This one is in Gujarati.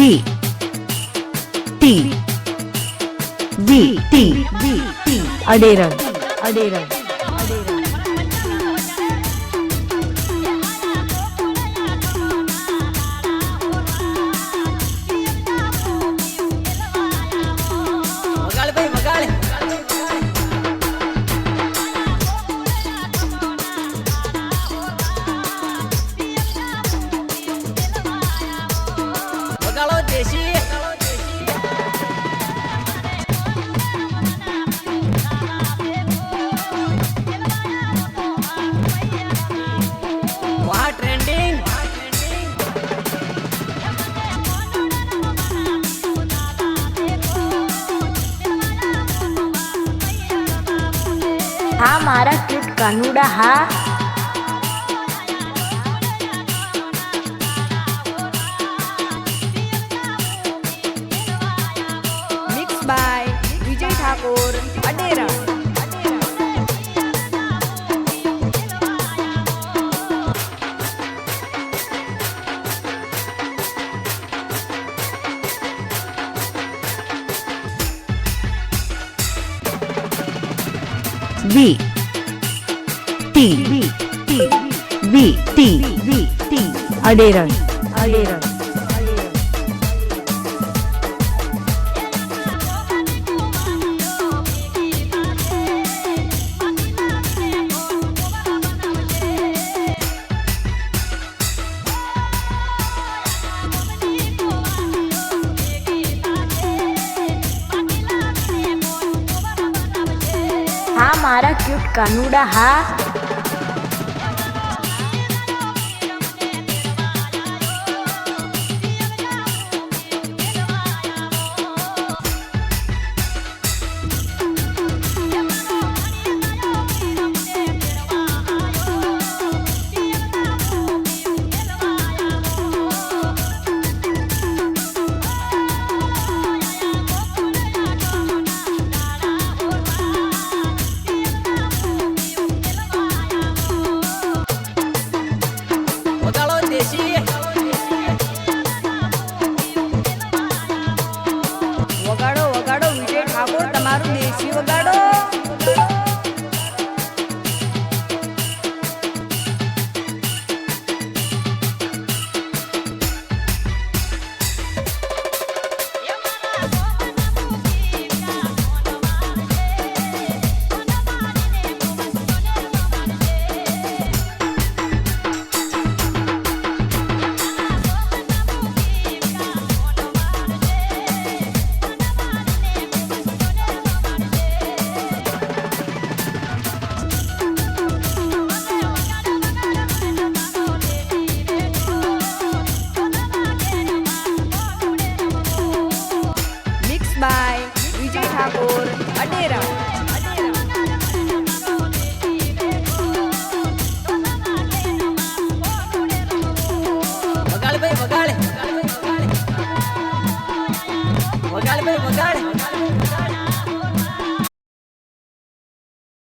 V T V T V T Adairan Adairan હા મારા સ્ટ્રીટ કાનુડા હા mix by Vijay Thakor Adera V T V T V T V T Adherent Adherent हाँ मारा क्यूट कानूडा हा ಬೇಡ અડેરા વગાડ ભાઈ વગાડ વગાડ ભાઈ વગાડ